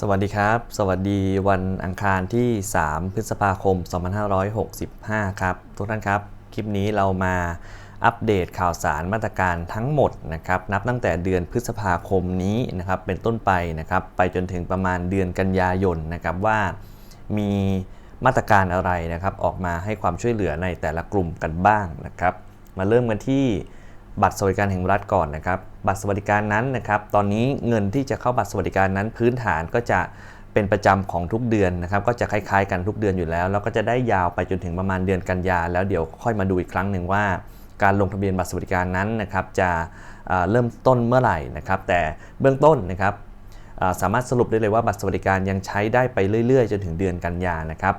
สวัสดีครับ สวัสดีวันอังคารที่ 3 พฤษภาคม 2565 ครับ ทุกท่านครับ คลิปนี้เรามาอัปเดตข่าวสารมาตรการทั้งหมดนะครับ นับตั้งแต่เดือนพฤษภาคมนี้นะครับ เป็นต้นไปนะครับ ไปจนถึงประมาณเดือนกันยายนนะครับว่ามีมาตรการอะไรนะครับ ออกมาให้ความช่วยเหลือในแต่ละกลุ่มกันบ้างนะครับ มาเริ่มกันที่ บัตรสวัสดิการแห่งรัฐก่อนนะครับ บัตรสวัสดิการนั้นนะครับ ตอนนี้เงินที่จะเข้าบัตรสวัสดิการนั้นพื้นฐานก็จะเป็นประจำของทุกเดือนนะครับ ก็จะคล้ายๆกันทุกเดือนอยู่แล้ว แล้วก็จะได้ยาวไปจนถึงประมาณเดือนกันยา แล้วเดี๋ยวค่อยมาดูอีกครั้งหนึ่งว่า การลงทะเบียนบัตรสวัสดิการนั้นนะครับจะเริ่มต้นเมื่อไหร่นะครับ แต่เบื้องต้นนะครับสามารถสรุปได้เลยว่าบัตรสวัสดิการยังใช้ได้ไปเรื่อยๆ จนถึงเดือนกันยานะครับ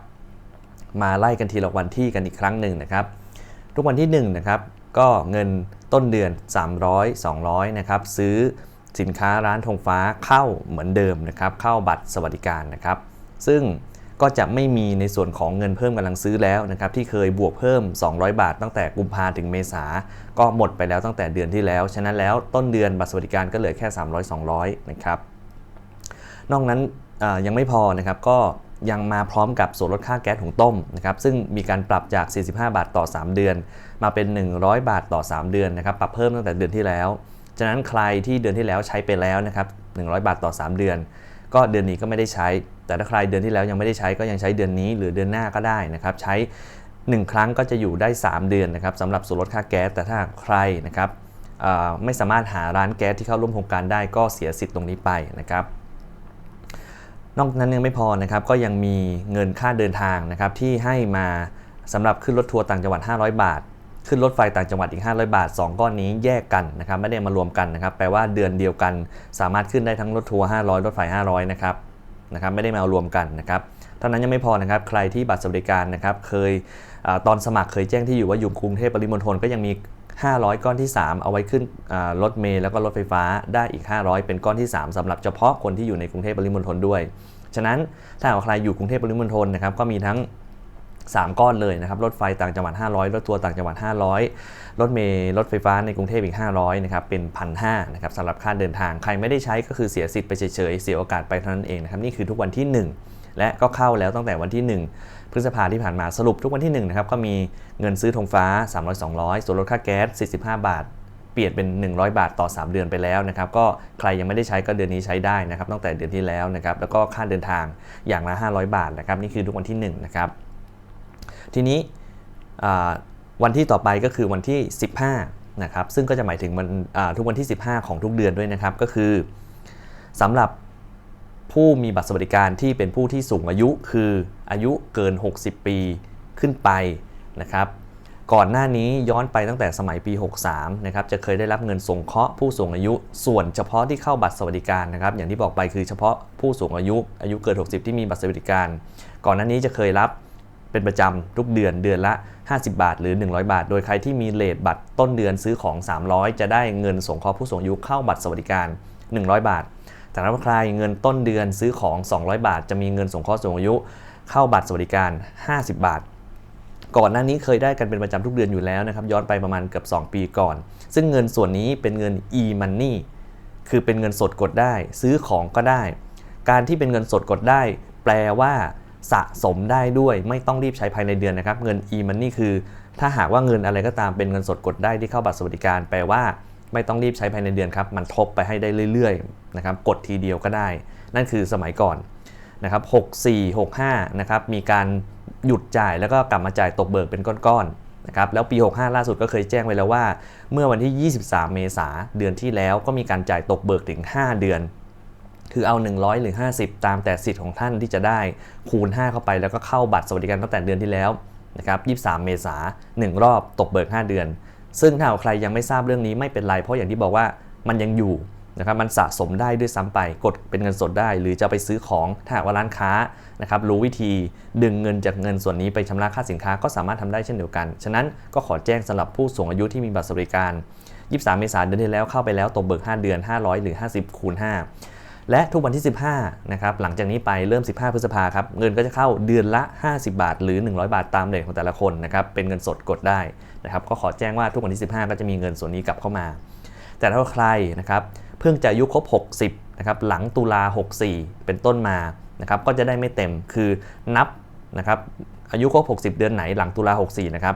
มาไล่กันทีละวันที่กันอีกครั้งหนึ่งนะครับ ทุกวันที่1นะครับ ก็เงินต้นเดือน 300 200นะครับซื้อสินค้าร้านธงฟ้าเข้าเหมือนเดิมนะครับเข้าบัตรสวัสดิการนะครับ ซึ่งก็จะไม่มีในส่วนของเงินเพิ่มกำลังซื้อแล้วนะครับที่เคยบวกเพิ่ม 200 บาท ตั้งแต่กุมภาถึงเมษาก็หมดไปแล้วตั้งแต่เดือนที่แล้ว ฉะนั้นแล้วต้นเดือนบัตรสวัสดิการก็เหลือแค่ 300 200นะครับนอกนั้นยังไม่พอนะครับก็ ยังมาพร้อมกับส่วนลดค่าแก๊สถุงต้มนะครับซึ่งมีการปรับจาก 45 บาทต่อ 3 เดือน มาเป็น 100 บาทต่อ 3 เดือนนะครับปรับเพิ่มตั้งแต่เดือนที่แล้วฉะนั้นใครที่เดือนที่แล้วใช้ไปแล้วนะครับ100 บาทต่อ 3 เดือน ก็เดือนนี้ก็ไม่ได้ใช้ แต่ถ้าใครเดือนที่แล้วยังไม่ได้ใช้ก็ยังใช้เดือนนี้ หรือเดือนหน้าก็ได้นะครับใช้ 1 ครั้งก็จะอยู่ได้ 3 เดือนนะครับสำหรับส่วนลดค่าแก๊สแต่ถ้าใครนะครับไม่สามารถหาร้านแก๊สที่เข้าร่วมโครงการได้ก็เสียสิทธิ์ตรงนี้ไปนะครับ นอกนั้นยังไม่พอนะครับก็ยังมีเงินค่าเดินทางนะครับที่ให้มาสำหรับขึ้นรถทัวร์ต่างจังหวัด 500 บาท ขึ้นรถไฟต่างจังหวัดอีก 500 บาท 2 ก้อนนี้แยกกันนะครับไม่ได้มารวมกันนะครับแปลว่าเดือนเดียวกัน สามารถขึ้นได้ทั้งรถทัวร์500 รถไฟ 500 นะครับนะครับไม่ได้มารวมกันนะครับเท่านั้นยังไม่พอนะครับใครที่บัตรสวัสดิการนะครับเคยอตอนสมัครเคยแจ้งที่อยู่ว่าอยู่กรุงเทพปริมณฑลก็ยังมี 500 ก้อนที่ 3 เอาไว้ขึ้นรถเมล์แล้วก็รถไฟฟ้าได้อีก 500 เป็นก้อนที่ 3สำหรับเฉพาะคนที่อยู่ในกรุงเทพปริมณฑลด้วย ฉะนั้นถ้าหากว่าใครอยู่กรุงเทพปริมณฑลนะครับก็มีทั้ง 3 ก้อนเลยนะครับรถไฟต่างจังหวัด 500 รถทัวร์ต่างจังหวัด 500 รถเมล์รถไฟฟ้าในกรุงเทพอีก 500นะครับเป็น 1,500นะครับสำหรับค่าเดินทางใครไม่ได้ใช้ก็คือเสียสิทธิ์ไปเฉยๆเสียโอกาสไปเท่านั้นเองนะครับนี่คือทุกวันที่ 1 และก็เข้าแล้วตั้งแต่วันที่ 1 พฤษภาที่ผ่านมาสรุปทุกวันที่1นะครับก็มีเงินซื้อธงฟ้า 300 200 ส่วนลดค่าแก๊ส 45 บาท เปลี่ยนเป็น 100 บาทต่อ 3 เดือนไปแล้วนะครับก็ใครยังไม่ได้ใช้ก็เดือนนี้ใช้ได้นะครับตั้งแต่เดือนที่แล้วนะครับแล้วก็ค่าเดินทางอย่างละ 500 บาทนะครับนี่คือทุกวันที่1นะครับทีนี้วันที่ต่อไปก็คือวันที่ 15นะครับซึ่งก็จะหมายถึงวันทุกวันที่ 15 ของทุกเดือนด้วยนะครับก็คือสำหรับ ผู้มีบัตรสวัสดิการที่เป็นผู้ที่สูงอายุคืออายุเกิน 60 ปีขึ้นไปนะครับก่อนหน้านี้ย้อนไปตั้งแต่สมัยปี 63 นะครับ จะเคยได้รับเงินสงเคราะห์ผู้สูงอายุ ส่วนเฉพาะที่เข้าบัตรสวัสดิการนะครับ อย่างที่บอกไปคือเฉพาะผู้สูงอายุอายุเกิน 60 ที่มีบัตรสวัสดิการ ก่อนหน้านี้จะเคยรับเป็นประจำทุกเดือนเดือนละ 50 บาท หรือ 100 บาท โดยใครที่มีเลทบัตรต้นเดือนซื้อของ 300 จะได้เงินสงเคราะห์ผู้สูงอายุเข้าบัตรสวัสดิการ 100 บาท แต่ถ้าใครเงินต้นเดือนซื้อของ 200 บาท จะมีเงินสงเคราะห์สูงอายุ เข้าบัตรสวัสดิการ 50 บาท ก่อนหน้านี้เคยได้กันเป็นประจำทุกเดือนอยู่แล้วนะครับย้อนไปประมาณเกือบ2 ปีก่อน ซึ่งเงินส่วนนี้เป็นเงิน e-money คือเป็นเงินสดกดได้ ซื้อของก็ได้ การที่เป็นเงินสดกดได้ แปลว่า สะสมได้ด้วยไม่ต้องรีบใช้ภายในเดือนนะครับ เงิน e-money คือ ถ้าหากว่าเงินอะไรก็ตามเป็นเงินสดกดได้ที่เข้าบัตรสวัสดิการ แปลว่า ไม่ต้องรีบใช้ภายในเดือนครับมันทบไปให้ได้เรื่อยๆนะครับกดทีเดียวก็ได้ นั่นคือสมัยก่อนนะครับ64 65นะครับมีการหยุดจ่ายแล้วก็กลับมาจ่ายตกเบิกเป็นก้อนๆนะครับแล้วปี 65 ล่าสุดก็เคยแจ้งไว้แล้วว่า เมื่อวันที่ 23 เมษาเดือนที่แล้วก็มีการจ่ายตกเบิกถึง 5 เดือน คือเอา 100 หรือ 50 ตามแต่สิทธิ์ของท่านที่จะได้คูณ 5 เข้าไปแล้วก็เข้าบัตรสวัสดิการตั้งแต่เดือนที่แล้วนะครับ23 เมษา1รอบตกเบิก 5 เดือน ซึ่งถ้าหาใครยังไม่ทราบเรื่องนี้ไม่เป็นไรเพราะอย่างที่บอกว่ามันยังอยู่นะครับมันสะสมได้ด้วยซ้ำไปกดเป็นเงินสดได้ หรือจะไปซื้อของถ้าหากว่าร้านค้านะครับรู้วิธีดึงเงินจากเงินส่วนนี้ไปชำระค่าสินค้าก็สามารถทำได้เช่นเดียวกัน ฉะนั้นก็ขอแจ้งสำหรับผู้สูงอายุที่มีบัตรสวัสดิการ 23 เมษายนเดือนที่แล้วเข้าไปแล้วตกเบิก 5 เดือน 500 หรือ 50 คูณ 5 และทุกวันที่ 15นะครับหลังจากนี้ไปเริ่ม 15 พฤษภาครับเงินก็จะเข้าเดือนละ 50 บาท หรือ 100 บาทตามเลทของแต่ละคนนะครับเป็นเงินสดกดได้นะครับก็ขอแจ้งว่าทุกวันที่ 15 ก็จะมีเงินส่วนนี้กลับเข้ามา แต่ถ้าใครนะครับเพิ่งจะอายุครบ 60นะครับหลังตุลา 64 เป็นต้นมานะครับก็จะได้ไม่เต็มคือนับนะครับอายุครบ 60 เดือนไหนหลังตุลา 64 นะครับ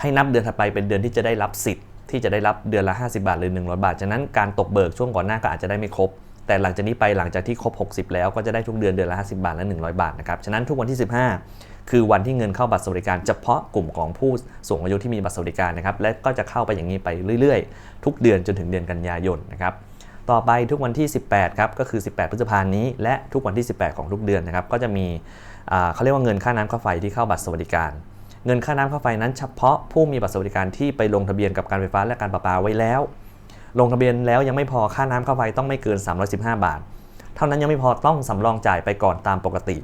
ให้นับเดือนถัดไปเป็นเดือนที่จะได้รับสิทธิ์ที่จะได้รับเดือนละ 50 บาทหรือ 100 บาท ฉะนั้นการตกเบิกช่วงก่อนหน้าก็อาจจะได้ไม่ครบ แต่หลังจากนี้ไปหลังจากที่ครบ 60 แล้วก็จะได้ทุกเดือนเดือนละ 50 บาทและ 100 บาทนะครับ ฉะนั้นทุกวันที่ 15 คือวันที่เงินเข้าบัตรสวัสดิการเฉพาะกลุ่มของผู้สูงอายุที่มีบัตรสวัสดิการนะครับ และก็จะเข้าไปอย่างนี้ไปเรื่อยๆ ทุกเดือนจนถึงเดือนกันยายนนะครับ ต่อไปทุกวันที่ 18 ครับ ก็คือ 18 พฤษภาคมนี้ และทุกวันที่ 18 ของทุกเดือนนะครับ ก็จะมีเขาเรียกว่าเงินค่าน้ำค่าไฟที่เข้าบัตรสวัสดิการเงินค่าน้ำค่าไฟนั้นเฉพาะผู้มีบัตรสวัสดิการที่ไปลงทะเบียนกับการไฟฟ้าและการประปาไว้แล้ว ลงทะเบียนแล้วยังไม่พอค่าน้ำค่าไฟต้องไม่เกิน 315 บาท เท่านั้นยังไม่พอต้องสำรองจ่ายไปก่อนตามปกติ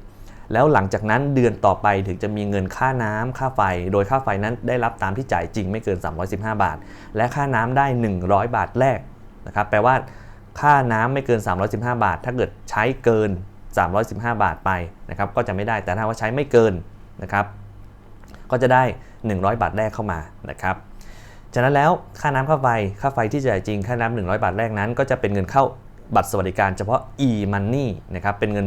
แล้วหลังจากนั้นเดือนต่อไปถึงจะมีเงินค่าน้ำค่าไฟ โดยค่าไฟนั้นได้รับตามที่จ่ายจริงไม่เกิน 315 บาท และค่าน้ำได้ 100 บาทแรกนะครับแปลว่าค่าน้ำไม่เกิน 315 บาท ถ้าเกิดใช้เกิน 315 บาทไปนะครับก็จะไม่ได้แต่ถ้าว่าใช้ไม่เกินนะครับก็จะได้ 100 บาทแรกเข้ามานะครับ จากนั้นแล้วค่าน้ำค่าไฟค่าไฟที่จ่ายจริงค่าน้ำ100บาทแรกนั้น ก็จะเป็นเงินเข้าบัตรสวัสดิการเฉพาะ e-money นะครับเป็นเงิน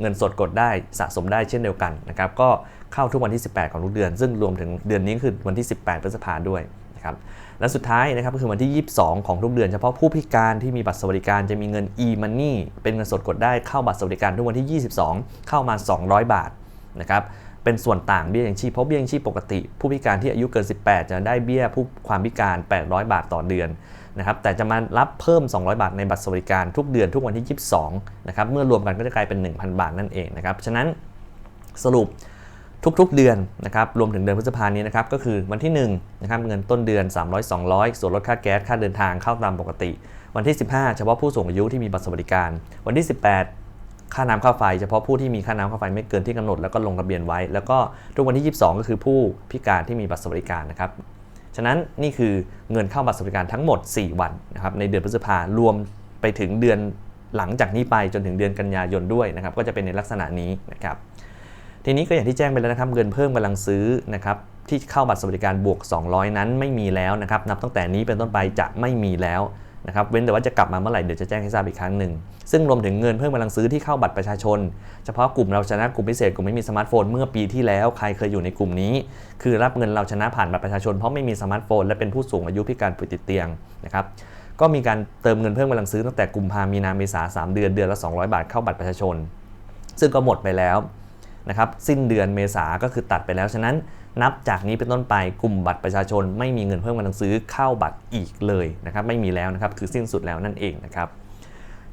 เงินสดกดได้สะสมได้เช่นเดียวกันนะครับก็เข้าทุกวันที่ 18 ของทุกเดือน ซึ่งรวมถึงเดือนนี้คือวันที่ 18พฤษภาด้วยนะครับและสุดท้ายนะครับก็คือวันที่ 22 ของทุกเดือนเฉพาะผู้พิการที่มีบัตรสวัสดิการจะมีเงิน e-money เป็นเงินสดกดได้เข้าบัตรสวัสดิการทุกวันที่ 22 เข้ามา 200 บาทนะครับ เป็นส่วนต่างเบี้ยยังชีพเพราะเบี้ยยังชีพปกติ ผู้พิการที่อายุเกิน 18 จะได้เบี้ยผู้ความพิการ 800 บาทต่อเดือนนะครับแต่จะมารับเพิ่ม 200 บาทในบัตรสวัสดิการทุกเดือนทุกวันที่ 22 นะครับเมื่อรวมกันก็จะกลายเป็น 1,000 บาทนั่นเองนะครับฉะนั้นสรุปทุกๆเดือนนะครับรวมถึงเดือนพฤษภานี้นะครับก็คือวันที่1นะครับเงินต้นเดือน 300 200 ส่วนลดค่าแก๊สค่าเดินทางเข้าตามปกติ วันที่ 15 เฉพาะผู้สูงอายุที่มีบัตรสวัสดิการ วันที่ 18 ค่าน้ำค่าไฟ เฉพาะผู้ที่มีค่าน้ำค่าไฟไม่เกินที่กำหนดแล้วก็ลงทะเบียนไว้ แล้วก็ทุกวันที่ 22 ก็คือผู้พิการที่มีบัตรสวัสดิการนะครับฉะนั้นนี่คือเงินเข้าบัตรสวัสดิการทั้งหมด 4 วันนะครับในเดือนพฤษภารวมไปถึงเดือนหลังจากนี้ไปจนถึงเดือนกันยายนด้วยนะครับก็จะเป็นในลักษณะนี้นะครับทีนี้ก็อย่างที่แจ้งไปแล้วนะครับเงินเพิ่มกำลังซื้อนะครับที่เข้าบัตรสวัสดิการบวก 200 นั้นไม่มีแล้วนะครับนับตั้งแต่นี้เป็นต้นไปจะไม่มีแล้ว นะครับเว้นแต่ว่าจะกลับมาเมื่อไหร่เดี๋ยวจะแจ้งให้ทราบอีกครั้งหนึ่ง ซึ่งรวมถึงเงินเพิ่มกำลังซื้อที่เข้าบัตรประชาชน เฉพาะกลุ่มเราชนะกลุ่มพิเศษกลุ่มไม่มีสมาร์ทโฟนเมื่อปีที่แล้วใครเคยอยู่ในกลุ่มนี้ คือรับเงินเราชนะผ่านบัตรประชาชนเพราะไม่มีสมาร์ทโฟนและเป็นผู้สูงอายุพิการป่วยติดเตียงนะครับก็มีการเติมเงินเพิ่มกำลังซื้อตั้งแต่กุมภามีนาเมษาสามเดือนเดือนละ 200 บาทเข้าบัตรประชาชน ซึ่งก็หมดไปแล้ว นะครับสิ้นเดือนเมษาก็คือตัดไปแล้ว ฉะนั้นนับจากนี้เป็นต้นไปกลุ่มบัตรประชาชน ไม่มีเงินเพิ่มกำลังซื้อเข้าบัตรอีกเลยนะครับไม่มีแล้วนะครับคือสิ้นสุดแล้วนั่นเองนะครับ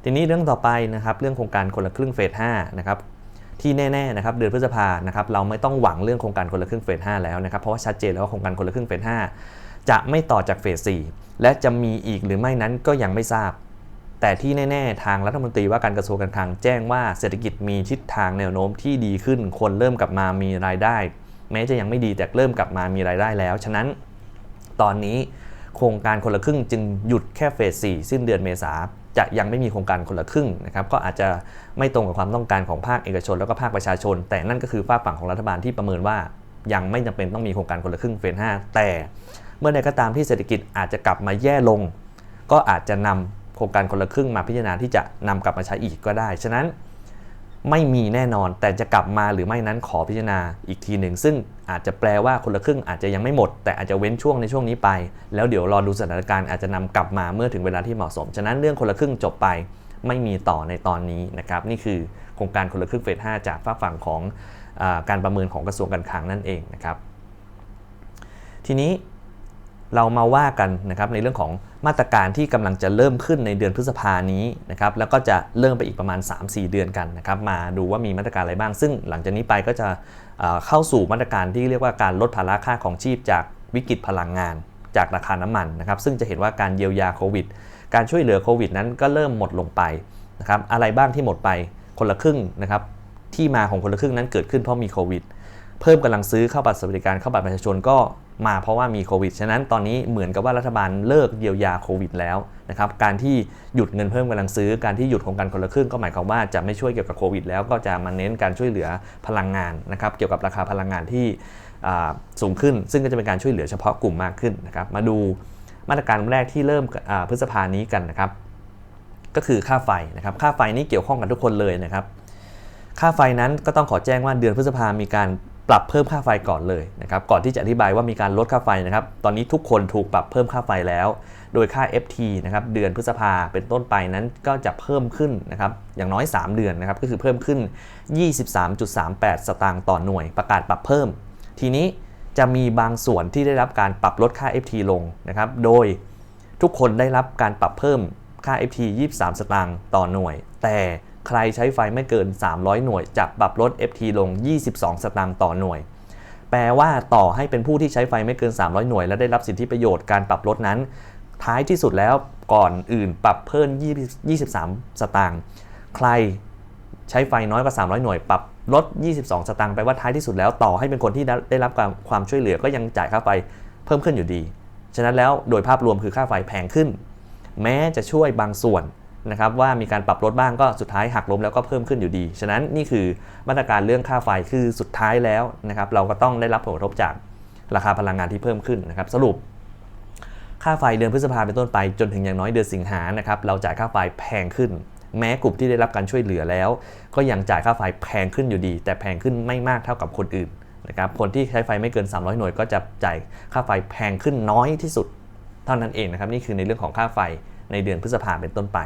ทีนี้เรื่องต่อไปนะครับเรื่องโครงการคนละครึ่งเฟส5นะครับที่แน่ๆนะครับเดือนพฤษภานะครับเราไม่ต้องหวังเรื่องโครงการคนละครึ่งเฟส5แล้วนะครับเพราะว่าชัดเจนแล้วว่าโครงการคนละครึ่งเฟส5จะไม่ต่อจากเฟส4และจะมีอีกหรือไม่นั้นก็ยังไม่ทราบ แต่ที่แน่ๆ ทางรัฐมนตรีว่าการกระทรวงการคลังแจ้งว่าเศรษฐกิจมีทิศทางแนวโน้มที่ดีขึ้น คนเริ่มกลับมามีรายได้ แม้จะยังไม่ดีแต่เริ่มกลับมามีรายได้แล้ว ฉะนั้น ตอนนี้โครงการคนละครึ่งจึงหยุดแค่เฟส 4 สิ้นเดือนเมษาจะยังไม่มีโครงการคนละครึ่งนะครับก็อาจจะไม่ตรงกับความต้องการของภาคเอกชน แล้วก็ภาคประชาชน แต่นั่นก็คือฝากฝั่งของรัฐบาลที่ประเมินว่า ยังไม่จำเป็นต้องมีโครงการคนละครึ่งเฟส 5 แต่เมื่อใดก็ตามที่เศรษฐกิจอาจจะกลับมาแย่ลง ก็อาจจะนำโครงการคนละครึ่งมาพิจารณาที่จะนำกลับมาใช้อีกก็ได้ ฉะนั้นไม่มีแน่นอนแต่จะกลับมาหรือไม่นั้นขอพิจารณาอีกทีหนึ่ง ซึ่งอาจจะแปลว่าคนละครึ่งอาจจะยังไม่หมด แต่อาจจะเว้นช่วงในช่วงนี้ไป แล้วเดี๋ยวรอดูสถานการณ์อาจจะนำกลับมาเมื่อถึงเวลาที่เหมาะสม ฉะนั้นเรื่องคนละครึ่งจบไป ไม่มีต่อในตอนนี้นะครับนี่คือโครงการคนละครึ่งเฟส5จากฝากฝั่งของอการประเมินของกระทรวงการคลังนั่นเองนะครับทีนี้เรามาว่ากันนะครับในเรื่องของ มาตรการที่กำลังจะเริ่มขึ้นในเดือนพฤษภานี้นะครับแล้วก็จะเริ่มไปอีกประมาณ 3-4 เดือนกันนะครับมาดูว่ามีมาตรการอะไรบ้าง ซึ่งหลังจากนี้ไปก็จะเอ่อเข้าสู่มาตรการที่เรียกว่าการลดภาระค่าของชีพจากวิกฤตพลังงาน จากราคาน้ำมันนะครับซึ่งจะเห็นว่าการเยียวยาโควิด การช่วยเหลือโควิดนั้นก็เริ่มหมดลงไปนะครับอะไรบ้างที่หมดไปคนละครึ่งนะครับที่มาของคนละครึ่งนั้นเกิดขึ้นเพราะมีโควิด เพิ่มกำลังซื้อเข้าบัตรสวัสดิการเข้าบัตรประชาชนก็ มาเพราะว่ามีโควิด ฉะนั้นตอนนี้เหมือนกับว่ารัฐบาลเลิกเยียวยาโควิดแล้วนะครับ การที่หยุดเงินเพิ่มกำลังซื้อ การที่หยุดโครงการคนละครึ่งก็หมายความว่าจะไม่ช่วยเกี่ยวกับโควิด แล้วก็จะมาเน้นการช่วยเหลือพลังงานนะครับ เกี่ยวกับราคาพลังงานที่สูงขึ้น ซึ่งก็จะเป็นการช่วยเหลือเฉพาะกลุ่มมากขึ้นนะครับ มาดูมาตรการแรกที่เริ่มพฤษภานี้กันนะครับ ก็คือค่าไฟนะครับ ค่าไฟนี้เกี่ยวข้องกับทุกคนเลยนะครับ ค่าไฟนั้นก็ต้องขอแจ้งว่าเดือนพฤษภามีการ ปรับเพิ่มค่าไฟก่อนเลยนะครับก่อนที่จะอธิบายว่ามีการลดค่าไฟนะครับตอนนี้ทุกคนถูกปรับเพิ่มค่าไฟแล้ว โดยค่า FT นะครับเดือนพฤษภาเป็นต้นไปนั้นก็จะเพิ่มขึ้นนะครับอย่างน้อย 3 เดือนนะครับก็คือเพิ่มขึ้น 23.38 สตางค์ต่อหน่วยประกาศปรับเพิ่ม ทีนี้จะมีบางส่วนที่ได้รับการปรับลดค่า FT ลงนะครับโดยทุกคนได้รับการปรับเพิ่มค่า FT 23 สตางค์ต่อหน่วย แต่ ใครใช้ไฟไม่เกิน 300 หน่วยจะปรับลด FT ลง 22 สตางค์ต่อหน่วย แปลว่าต่อให้เป็นผู้ที่ใช้ไฟไม่เกิน 300 หน่วย และได้รับสิทธิประโยชน์การปรับลดนั้น ท้ายที่สุดแล้วก่อนอื่นปรับเพิ่ม20 23สตางค์ ใครใช้ไฟน้อยกว่า 300 หน่วย ปรับลด 22 สตางค์ไปว่าท้ายที่สุดแล้วต่อให้เป็นคนที่ได้รับความความช่วยเหลือก็ยังจ่ายค่าไฟเพิ่มขึ้นอยู่ดี ฉะนั้นแล้วโดยภาพรวมคือค่าไฟแพงขึ้น แม้จะช่วยบางส่วน นะครับว่ามีการปรับลดบ้างก็สุดท้ายหักลบแล้วก็เพิ่มขึ้นอยู่ดี ฉะนั้นนี่คือมาตรการเรื่องค่าไฟคือสุดท้ายแล้วนะครับเราก็ต้องได้รับผลกระทบจากราคาพลังงานที่เพิ่มขึ้นนะครับสรุป ค่าไฟเดือนพฤษภาเป็นต้นไปจนถึงอย่างน้อยเดือนสิงหานะครับเราจ่ายค่าไฟแพงขึ้น แม้กลุ่มที่ได้รับการช่วยเหลือแล้ว ก็ยังจ่ายค่าไฟแพงขึ้นอยู่ดี แต่แพงขึ้นไม่มากเท่ากับคนอื่นนะครับคนที่ใช้ไฟไม่เกิน 300 หน่วย ก็จะจ่ายค่าไฟแพงขึ้นน้อยที่สุด เท่านั้นเองนะครับนี่คือในเรื่องของค่าไฟในเดือนพฤษภาเป็นต้นไป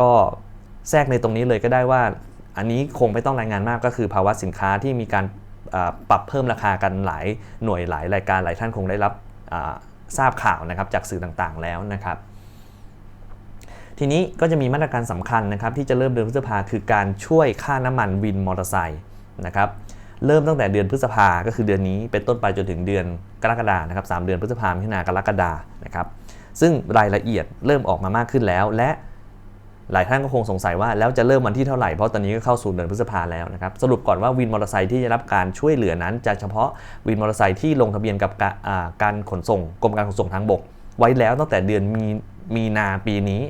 ก็แทรกในตรงนี้เลยก็ได้ว่า อันนี้คงไม่ต้องรายงานมากก็คือภาวะสินค้าที่มีการปรับเพิ่มราคากันหลายหน่วยหลายรายการหลายท่านคงได้รับทราบข่าวนะครับจากสื่อต่างๆแล้วนะครับ ทีนี้ก็จะมีมาตรการสำคัญนะครับที่จะเริ่มเดือนพฤษภาคือการช่วยค่าน้ำมันวินมอเตอร์ไซค์นะครับเริ่มตั้งแต่เดือนพฤษภาก็คือเดือนนี้เป็นต้นไปจนถึงเดือนกรกฎานะครับสเดือนพฤษภามพิจารณากรกฎานะครับซึ่งรายละเอียดเริ่มออกมามากขึ้นแล้ว และ หลายท่านก็คงสงสัยว่าแล้วจะเริ่มวันที่เท่าไหร่ เพราะตอนนี้ก็เข้าสู่เดือนพฤษภาแล้วนะครับ สรุปก่อนว่าวินมอเตอร์ไซค์ที่จะรับการช่วยเหลือนั้น จะเฉพาะวินมอเตอร์ไซค์ที่ลงทะเบียนกับการขนส่งกรมการขนส่งทางบก ไว้แล้วตั้งแต่เดือนมีมีนาปีนี้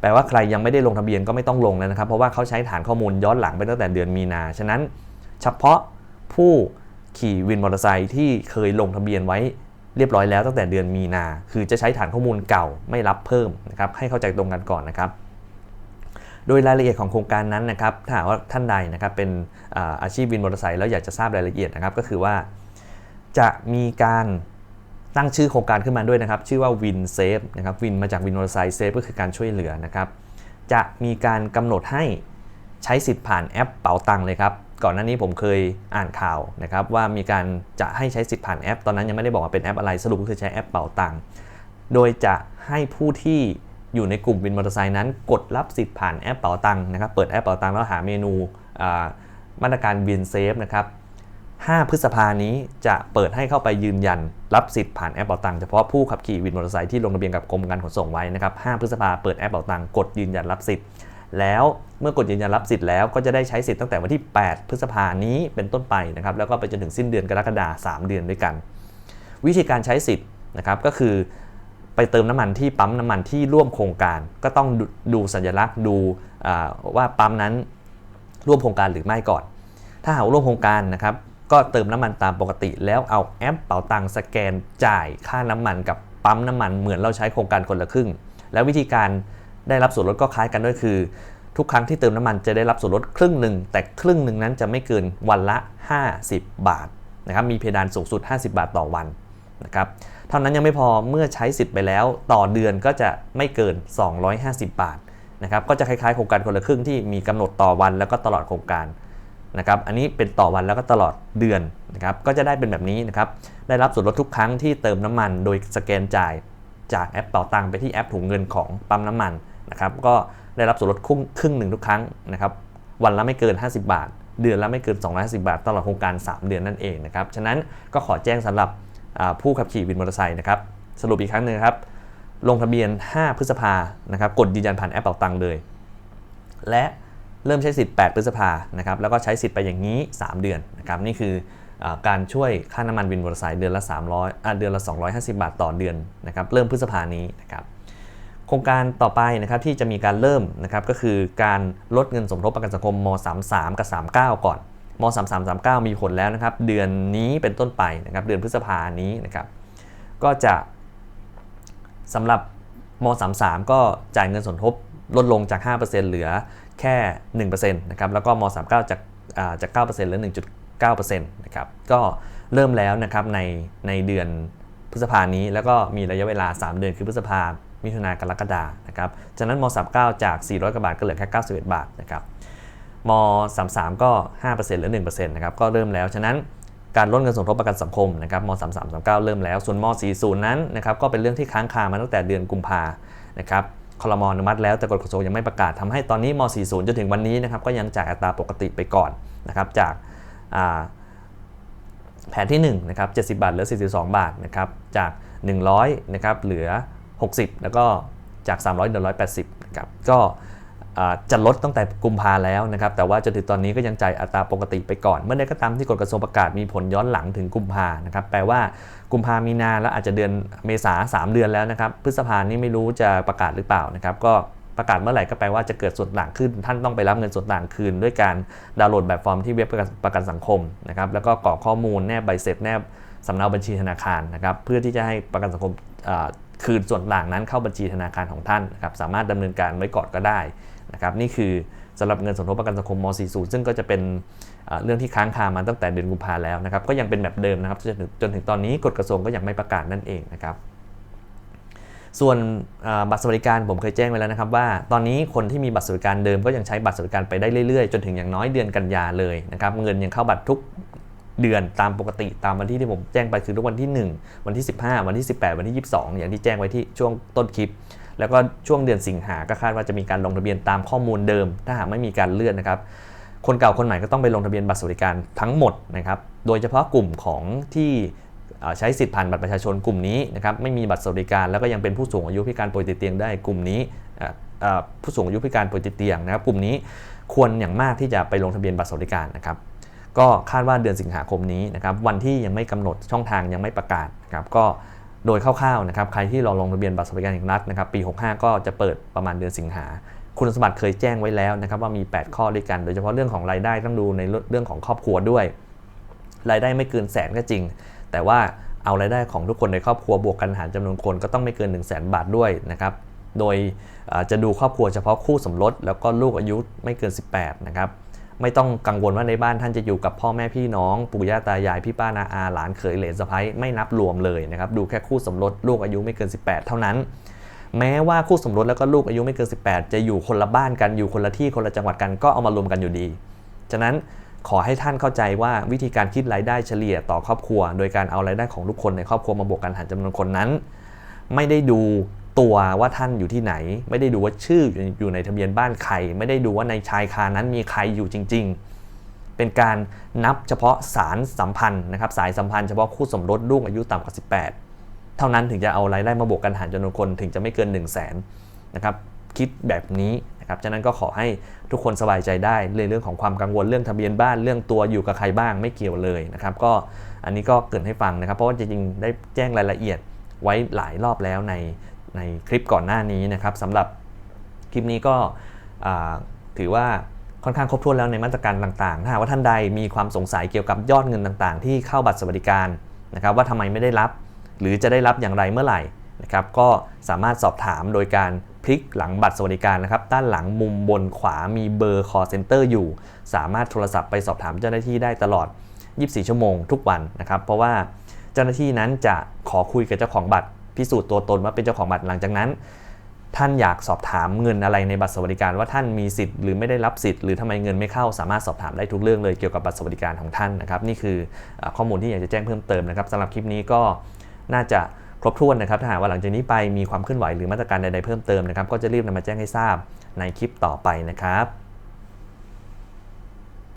แปลว่าใครยังไม่ได้ลงทะเบียนก็ไม่ต้องลงแล้วนะครับ เพราะว่าเขาใช้ฐานข้อมูลย้อนหลังไปตั้งแต่เดือนมีนา ฉะนั้น เฉพาะผู้ขี่วินมอเตอร์ไซค์ที่เคยลงทะเบียนไว้เรียบร้อยแล้วตั้งแต่เดือนมีนา คือจะใช้ฐานข้อมูลเก่าไม่รับเพิ่มนะครับ ให้เข้าใจตรงกันก่อนนะครับ โดยรายละเอียดของโครงการนั้นนะครับถ้าว่าท่านใดนะครับเป็นอาชีพวินมอเตอร์ไซค์แล้วอยากจะทราบรายละเอียดนะครับก็คือว่าจะมีการตั้งชื่อโครงการขึ้นมาด้วยนะครับ ชื่อว่าวินเซฟนะครับวินมาจากวินมอเตอร์ไซค์เซฟก็คือการช่วยเหลือนะครับจะมีการกำหนดให้ใช้สิทธิ์ผ่านแอปเป๋าตังเลยครับก่อนหน้านี้ผมเคยอ่านข่าวนะครับว่ามีการจะให้ใช้สิทธิ์ผ่านแอป ตอนนั้นยังไม่ได้บอกว่าเป็นแอปอะไรสรุปก็คือใช้แอปเป่าตังค์โดยจะให้ผู้ที่ อยู่ในกลุ่มวินมอเตอร์ไซค์นั้น กดรับสิทธิ์ผ่านแอปเป่าตังค์นะครับ เปิดแอปเป่าตังค์แล้วหาเมนูมาตรการวินเซฟนะครับ 5 พฤษภานี้จะเปิดให้เข้าไปยืนยัน รับสิทธิ์ผ่านแอปเป่าตังค์เฉพาะผู้ขับขี่วินมอเตอร์ไซค์ที่ลงทะเบียนกับกรมการขนส่งไว้นะครับ 5 พฤษภาเปิดแอปเป่าตังค์กดยืนยันรับสิทธิ์ แล้วเมื่อกดยืนยันรับสิทธิ์แล้วก็จะได้ใช้สิทธิ์ตั้งแต่วันที่ 8 พฤษภานี้เป็นต้นไปนะครับ แล้วก็ไปจนถึงสิ้นเดือนกรกฎาคม3เดือนด้วยกัน วิธีการใช้สิทธิ์นะครับก็คือ ไปเติมน้ำมันที่ปั๊มน้ำมันที่ร่วมโครงการ ก็ต้องดูสัญลักษณ์ดูว่าปั๊มนั้นร่วมโครงการหรือไม่ก่อน ถ้าหากร่วมโครงการนะครับ ก็เติมน้ำมันตามปกติ แล้วเอาแอปเป๋าตังสแกนจ่ายค่าน้ำมันกับปั๊มน้ำมันเหมือนเราใช้โครงการคนละครึ่ง แล้ววิธีการได้รับส่วนลดก็คล้ายกันด้วยคือ ทุกครั้งที่เติมน้ำมันจะได้รับส่วนลดครึ่งหนึ่งแต่ครึ่งหนึ่งนั้นจะไม่เกินวันละ 50 บาทนะครับมีเพดานสูงสุด 50 บาทต่อวัน นะครับเท่านั้นยังไม่พอเมื่อใช้สิทธิ์ไปแล้ว ต่อเดือนก็จะไม่เกิน 250 บาทนะครับก็จะคล้ายๆโครงการคนละครึ่งที่มีกำหนดต่อวันแล้วก็ตลอดโครงการนะครับอันนี้เป็นต่อวันแล้วก็ตลอดเดือนนะครับก็จะได้เป็นแบบนี้นะครับได้รับส่วนลดทุกครั้งที่เติมน้ำมัน โดยสแกนจ่ายจากแอปเป่าตังไปที่แอปถุงเงินของปั๊มน้ำมันนะครับก็ได้รับส่วนลดครึ่งหนึ่งทุกครั้งนะครับวันละไม่เกิน 50 บาท เดือนละไม่เกิน 250 บาท ตลอดโครงการ 3 เดือนนั่นเองนะครับฉะนั้นก็ขอแจ้งสำหรับ ผู้ขับขี่วินมอเตอร์ไซค์นะครับสรุปอีกครั้งหนึ่งครับลงทะเบียน 5 พฤษภานะครับกดยืนยันผ่านแอปเป่าตังเลย และเริ่มใช้สิทธิ์ 8 พฤษภานะครับแล้วก็ใช้สิทธิ์ไปอย่างนี้ 3 เดือนนะครับนี่คือการช่วยค่าน้ำมันวินมอเตอร์ไซค์เดือนละ 300เดือนละ 250 บาทต่อเดือนนะครับเริ่มพฤษภานี้นะครับโครงการต่อไปนะครับที่จะมีการเริ่มนะครับก็คือการลดเงินสมทบประกันสังคมม 33 กับ 39 ก่อน ม 33 39 มีผลแล้วนะครับ เดือนนี้เป็นต้นไปนะครับ เดือนพฤษภานี้นะครับ ก็จะสำหรับม 33 ก็จ่ายเงินสมทบลดลงจาก 5%เหลือแค่ 1%นะครับ แล้วก็ม 39 จากาจาก9%เหลือ 1.9%นะครับ ก็เริ่มแล้วนะครับในในเดือนพฤษภานี้ แล้วก็มีระยะเวลา 3 เดือนคือพฤษภามิถุนากรกฎานะครับ จากนั้นม 39 จาก 400 กว่าบาทก็เหลือแค่ 91 บาทนะครับ ม 33 ก็5%หรือ1%นะครับก็เริ่มแล้ว ฉะนั้นการลดเงินสมทบประกันสังคมนะครับม 33 39 เริ่มแล้ว ส่วนม 40 นั้นนะครับก็เป็นเรื่องที่ค้างคามาตั้งแต่เดือนกุมภานะครับคลมอนุมัติแล้วแต่กฎกระทรวงยังไม่ประกาศทำให้ตอนนี้ม 40 จนถึงวันนี้นะครับก็ยังจ่ายอัตราปกติไปก่อนนะครับจากาแผนที่1นะครับ70 บาทเหลือ 42 บาทนะครับจาก 100นะครับเหลือ 60 แล้วก็จาก 300เหลือ180นะครับก็ จะลดตั้งแต่กุมภาแล้วนะครับ แต่ว่าจนถึงตอนนี้ก็ยังจ่ายอัตราปกติไปก่อน เมื่อใดก็ตามที่กฎกระทรวงประกาศมีผลย้อนหลังถึงกุมภานะครับ แปลว่ากุมภามีนาแล้วอาจจะเดือนเมษา3เดือนแล้วนะครับ พฤษภานี่ไม่รู้จะประกาศหรือเปล่านะครับ ก็ประกาศเมื่อไหร่ก็แปลว่าจะเกิดส่วนต่างขึ้น ท่านต้องไปรับเงินส่วนต่างคืน ด้วยการดาวน์โหลดแบบฟอร์มที่เว็บประกันสังคมนะครับ แล้วก็กรอกข้อมูลแนบใบเสร็จแนบสำเนาบัญชีธนาคารนะครับ เพื่อที่จะให้ประกันสังคมคืนส่วนต่างนั้นเข้าบัญชีธนาคารของท่านนะครับ สามารถดำเนินการไว้ก่อนก็ได้ นะครับนี่คือสำหรับเงินสมทบประกันสังคมม .40 ซึ่งก็จะเป็นเรื่องที่ค้างคามาตั้งแต่เดือนกุมภาแล้วนะครับก็ยังเป็นแบบเดิมนะครับจนถึงจนถึงตอนนี้กฎกระทรวงก็ยังไม่ประกาศนั่นเองนะครับส่วนบัตรสวัสดิการผมเคยแจ้งไว้แล้วนะครับว่าตอนนี้คนที่มีบัตรสวัสดิการเดิมก็ยังใช้บัตรสวัสดิการไปได้เรื่อยๆ จนถึงอย่างน้อยเดือนกันยาเลยนะครับเงินยังเข้าบัตรทุกเดือนตามปกติตามวันที่ที่ผมแจ้งไปคือทุกวันที่ 1 วันที่ 15 วันที่ 18 วันที่ 22 อย่างที่แจ้งไว้ที่ช่วงต้นคลิป แล้วก็ช่วงเดือนสิงหาก็คาดว่าจะมีการลงทะเบียนตามข้อมูลเดิม ถ้าหากไม่มีการเลื่อนนะครับ คนเก่าคนใหม่ก็ต้องไปลงทะเบียนบัตรสวัสดิการทั้งหมดนะครับ โดยเฉพาะกลุ่มของที่ใช้สิทธิ์ผ่านบัตรประชาชนกลุ่มนี้นะครับไม่มีบัตรสวัสดิการแล้วก็ยังเป็นผู้สูงอายุพิการป่วยติดเตียงได้กลุ่มนี้ผู้สูงอายุพิการป่วยติดเตียงนะครับกลุ่มนี้ควรอย่างมากที่จะไปลงทะเบียนบัตรสวัสดิการนะครับก็คาดว่าเดือนสิงหาคมนี้นะครับวันที่ยังไม่กำหนดช่องทางยังไม่ประกาศนะครับก็ โดยคร่าวๆนะครับใครที่รอลงทะเบียนบัตรสวัสดิการแห่งรัฐนะครับปี 65 ก็จะเปิดประมาณเดือนสิงหาคุณสมบัติเคยแจ้งไว้แล้วนะครับว่ามี 8 ข้อด้วยกัน โดยเฉพาะเรื่องของรายได้ต้องดูในเรื่องของครอบครัวด้วย รายได้ไม่เกินแสนก็จริง แต่ว่าเอารายได้ของทุกคนในครอบครัวบวกกันหารจำนวนคนก็ต้องไม่เกิน 1 0 0 0 0แบาทด้วยนะครับโดยจะดูครอบครัวเฉพาะคู่สมรสแล้วก็ลูกอายุไม่เกิน 18 นะครับ ไม่ต้องกังวลว่าในบ้านท่านจะอยู่กับพ่อแม่พี่น้องปู่ย่าตายายพี่ป้านาอาหลานเขยเหลนสะพ้ยไม่นับรวมเลยนะครับดูแค่คู่สมรสลูกอายุไม่เกิน 18 เท่านั้น แม้ว่าคู่สมรสแล้วก็ลูกอายุไม่เกิน 18 จะอยู่คนละบ้านกันอยู่คนละที่คนละจังหวัดกันก็เอามารวมกันอยู่ดี ฉะนั้นขอให้ท่านเข้าใจว่าวิธีการคิดรายได้เฉลี่ยต่อครอบครัว โดยการเอารายได้ของทุกคนในครอบครัวมาบวกกันหารจำนวนคนนั้น ไม่ได้ดู ตัวว่าท่านอยู่ที่ไหน ไม่ได้ดูว่าชื่ออยู่ในทะเบียนบ้านใคร ไม่ได้ดูว่าในชายคานั้นมีใครอยู่จริง ๆ เป็นการนับเฉพาะสารสัมพันธ์นะครับสายสัมพันธ์เฉพาะคู่สมรสลูกอายุต่ำกว่า 18 เท่านั้นถึงจะเอารายได้มาบวกกันหารจำนวนคนถึงจะไม่เกิน 1 0 0 0 0แสนนะครับคิดแบบนี้นะครับฉะนั้นก็ขอให้ทุกคนสบายใจได้ในเรื่องของความกังวลเรื่องทะเบียนบ้านเรื่องตัวอยู่กับใครบ้างไม่เกี่ยวเลยนะครับก็อันนี้ก็เกินให้ฟังนะครับ เพราะว่าจริงๆได้แจ้งรายละเอียดไว้หลายรอบแล้วใน ในคลิปก่อนหน้านี้นะครับสำหรับคลิปนี้ก็ถือว่าค่อนข้างครบถ้วนแล้วในมาตรการต่างๆ ถ้าหากว่าท่านใดมีความสงสัยเกี่ยวกับยอดเงินต่างๆ ที่เข้าบัตรสวัสดิการนะครับว่าทำไมไม่ได้รับ หรือจะได้รับอย่างไรเมื่อไหร่นะครับก็สามารถสอบถามโดยการพลิกหลังบัตรสวัสดิการนะครับด้านหลังมุมบนขวามีเบอร์ call center อยู่ สามารถโทรศัพท์ไปสอบถามเจ้าหน้าที่ได้ตลอด 24 ชั่วโมงทุกวันนะครับเพราะว่าเจ้าหน้าที่นั้นจะขอคุยกับเจ้าของบัตร พิสูจน์ตัวตนว่าเป็นเจ้าของบัตรหลังจากนั้น ท่านอยากสอบถามเงินอะไรในบัตรสวัสดิการว่าท่านมีสิทธิ์หรือไม่ได้รับสิทธิ์หรือทำไมเงินไม่เข้าสามารถสอบถามได้ทุกเรื่องเลยเกี่ยวกับบัตรสวัสดิการของท่านนะครับนี่คือข้อมูลที่อยากจะแจ้งเพิ่มเติมนะครับสำหรับคลิปนี้ก็น่าจะครบถ้วนนะครับถ้าหากว่าหลังจากนี้ไปมีความเคลื่อนไหวหรือมาตรการใดๆเพิ่มเติมนะครับก็จะรีบนำมาแจ้งให้ทราบในคลิปต่อไปนะครับ